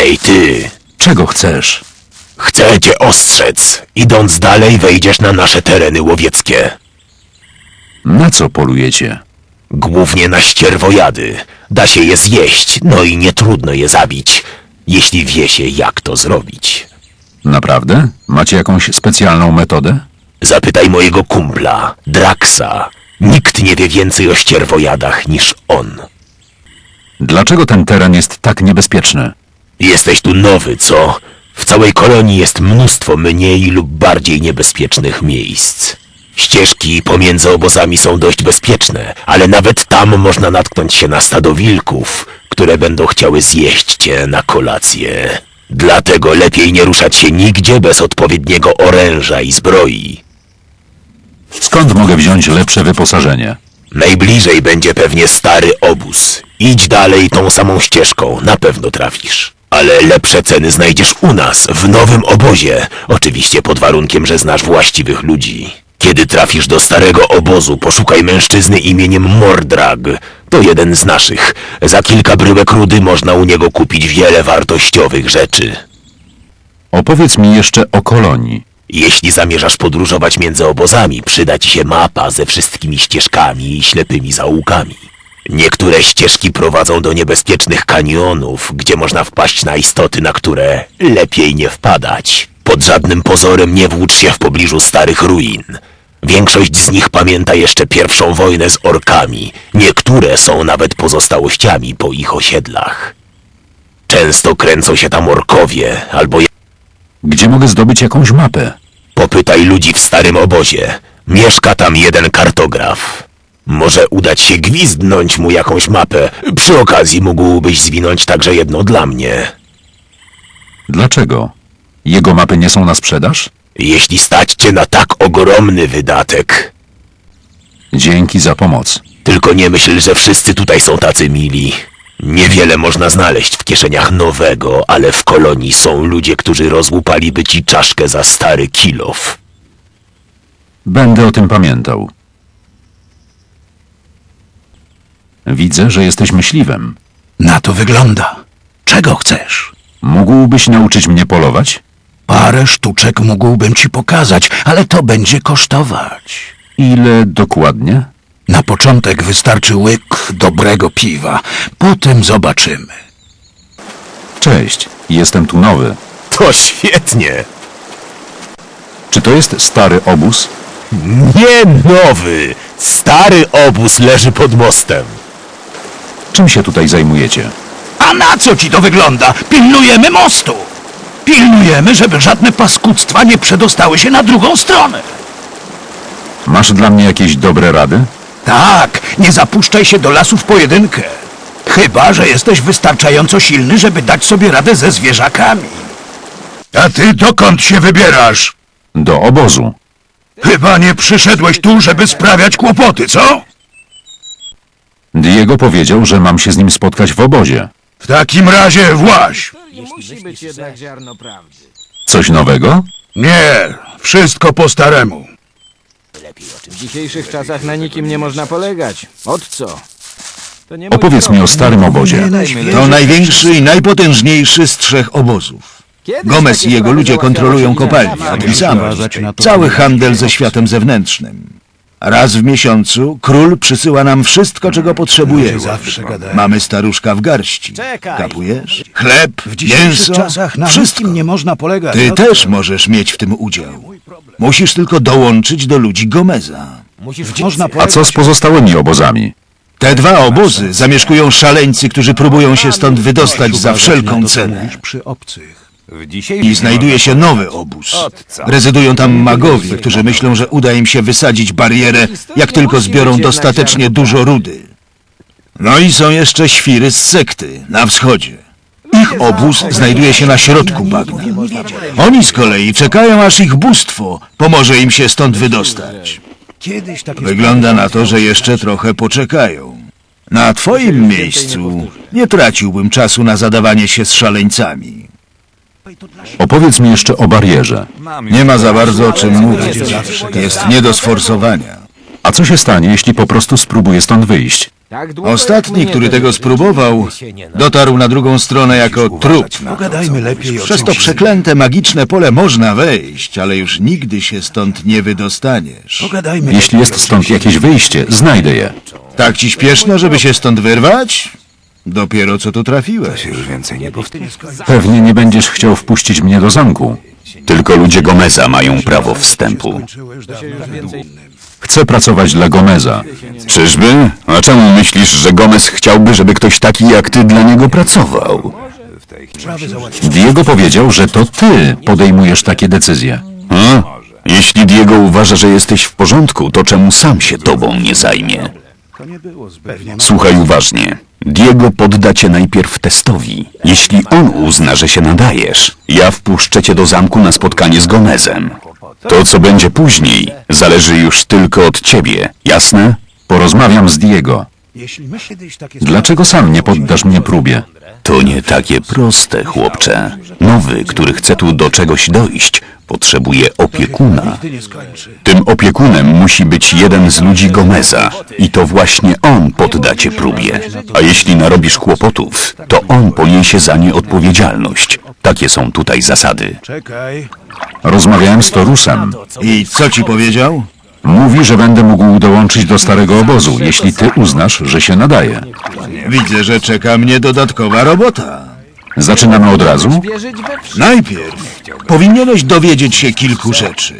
Ej ty, Czego chcesz? chcę cię ostrzec. Idąc dalej wejdziesz na nasze tereny łowieckie. Na co polujecie? Głównie na ścierwojady. Da się je zjeść, no i nie trudno je zabić, jeśli wie się jak to zrobić. Naprawdę? Macie jakąś specjalną metodę? Zapytaj mojego kumpla, Draxa. Nikt nie wie więcej o ścierwojadach niż on. Dlaczego ten teren jest tak niebezpieczny? Jesteś tu nowy, co? W całej kolonii jest mnóstwo mniej lub bardziej niebezpiecznych miejsc. Ścieżki pomiędzy obozami są dość bezpieczne, ale nawet tam można natknąć się na stado wilków, które będą chciały zjeść cię na kolację. Dlatego lepiej nie ruszać się nigdzie bez odpowiedniego oręża i zbroi. Skąd mogę wziąć lepsze wyposażenie? Najbliżej będzie pewnie stary obóz. Idź dalej tą samą ścieżką, na pewno trafisz. Ale lepsze ceny znajdziesz u nas, w nowym obozie. Oczywiście pod warunkiem, że znasz właściwych ludzi. Kiedy trafisz do starego obozu, poszukaj mężczyzny imieniem Mordrag. To jeden z naszych. Za kilka bryłek rudy można u niego kupić wiele wartościowych rzeczy. Opowiedz mi jeszcze o kolonii. Jeśli zamierzasz podróżować między obozami, przyda ci się mapa ze wszystkimi ścieżkami i ślepymi zaułkami. Niektóre ścieżki prowadzą do niebezpiecznych kanionów, gdzie można wpaść na istoty, na które lepiej nie wpadać. Pod żadnym pozorem nie włócz się w pobliżu starych ruin. Większość z nich pamięta jeszcze pierwszą wojnę z orkami. Niektóre są nawet pozostałościami po ich osiedlach. Często kręcą się tam orkowie, albo Gdzie mogę zdobyć jakąś mapę? Popytaj ludzi w starym obozie. Mieszka tam jeden kartograf. Może udać się gwizdnąć mu jakąś mapę. Przy okazji mógłbyś zwinąć także jedno dla mnie. Dlaczego? Jego mapy nie są na sprzedaż? Jeśli stać cię na tak ogromny wydatek. Dzięki za pomoc. Tylko nie myśl, że wszyscy tutaj są tacy mili. Niewiele można znaleźć w kieszeniach nowego, ale w kolonii są ludzie, którzy rozłupaliby ci czaszkę za stary kilof. Będę o tym pamiętał. Widzę, że jesteś myśliwym. Na to wygląda. Czego chcesz? Mógłbyś nauczyć mnie polować? Parę sztuczek mógłbym ci pokazać, ale to będzie kosztować. Ile dokładnie? Na początek wystarczy łyk dobrego piwa. Potem zobaczymy. Cześć, jestem tu nowy. To świetnie! Czy to jest stary obóz? Nie nowy! Stary obóz leży pod mostem. Czym się tutaj zajmujecie? A na co ci to wygląda? Pilnujemy mostu. Pilnujemy, żeby żadne paskudztwa nie przedostały się na drugą stronę. Masz dla mnie jakieś dobre rady? Tak, nie zapuszczaj się do lasu w pojedynkę. Chyba, że jesteś wystarczająco silny, żeby dać sobie radę ze zwierzakami. A ty dokąd się wybierasz? Do obozu. Chyba nie przyszedłeś tu, żeby sprawiać kłopoty, co? Diego powiedział, że mam się z nim spotkać w obozie. W takim razie właź. Nie musi być jednak ziarno prawdy. Coś nowego? Nie, wszystko po staremu. W dzisiejszych czasach na nikim nie można polegać. Od co? To nie mój Opowiedz mi problem. o starym obozie. To największy i najpotężniejszy z trzech obozów. Kiedyś Gomez takie i jego sprawy ludzie załatwiało kontrolują się inaczej. a ty sam. Cały handel ze światem zewnętrznym. Raz w miesiącu król przysyła nam wszystko, czego potrzebujemy. Mamy staruszka w garści. Czekaj. Kapujesz? Chleb, mięso, czasach na wszystko. wszystkim nie można polegać. Ty też możesz mieć w tym udział. Musisz tylko dołączyć do ludzi Gomeza. Można A co z pozostałymi obozami? Te dwa obozy zamieszkują szaleńcy, którzy próbują się stąd wydostać za wszelką cenę. przy obcych. I znajduje się nowy obóz. Rezydują tam magowie, którzy myślą, że uda im się wysadzić barierę, jak tylko zbiorą dostatecznie dużo rudy. No i są jeszcze świry z sekty na wschodzie. Ich obóz znajduje się na środku bagna. Oni z kolei czekają, aż ich bóstwo pomoże im się stąd wydostać. Wygląda na to, że jeszcze trochę poczekają. Na twoim miejscu nie traciłbym czasu na zadawanie się z szaleńcami. Opowiedz mi jeszcze o barierze. Nie ma za bardzo o czym mówić. Jest nie do sforsowania. A co się stanie, jeśli po prostu spróbuję stąd wyjść? Tak Ostatni, który tego spróbował, dotarł na drugą stronę jako trup. Pogadajmy lepiej o Przez to czymś przeklęte magiczne pole można wejść, ale już nigdy się stąd nie wydostaniesz. Pogadajmy Jeśli jest stąd jakieś wyjście, znajdę je. Tak ci śpieszno, żeby się stąd wyrwać? Dopiero co tu trafiłeś. Pewnie nie będziesz chciał wpuścić mnie do zamku. Tylko ludzie Gomeza mają prawo wstępu. Chcę pracować dla Gomeza. Czyżby? A czemu myślisz, że Gomez chciałby, żeby ktoś taki jak ty dla niego pracował? Diego powiedział, że to ty podejmujesz takie decyzje. A? Jeśli Diego uważa, że jesteś w porządku, to czemu sam się tobą nie zajmie? Słuchaj uważnie. Diego podda cię najpierw testowi. Jeśli on uzna, że się nadajesz, ja wpuszczę cię do zamku na spotkanie z Gomezem. To, co będzie później, zależy już tylko od ciebie, jasne? Porozmawiam z Diego. Dlaczego sam nie poddasz mnie próbie? To nie takie proste, chłopcze. Nowy, który chce tu do czegoś dojść, potrzebuje opiekuna. Tym opiekunem musi być jeden z ludzi Gomeza i to właśnie on podda cię próbie. A jeśli narobisz kłopotów, to on poniesie za nie odpowiedzialność. Takie są tutaj zasady. Czekaj. Rozmawiałem z Torusem. I co ci powiedział? Mówi, że będę mógł dołączyć do starego obozu, jeśli ty uznasz, że się nadaje. Widzę, że czeka mnie dodatkowa robota. Zaczynamy od razu? Najpierw powinieneś dowiedzieć się kilku rzeczy.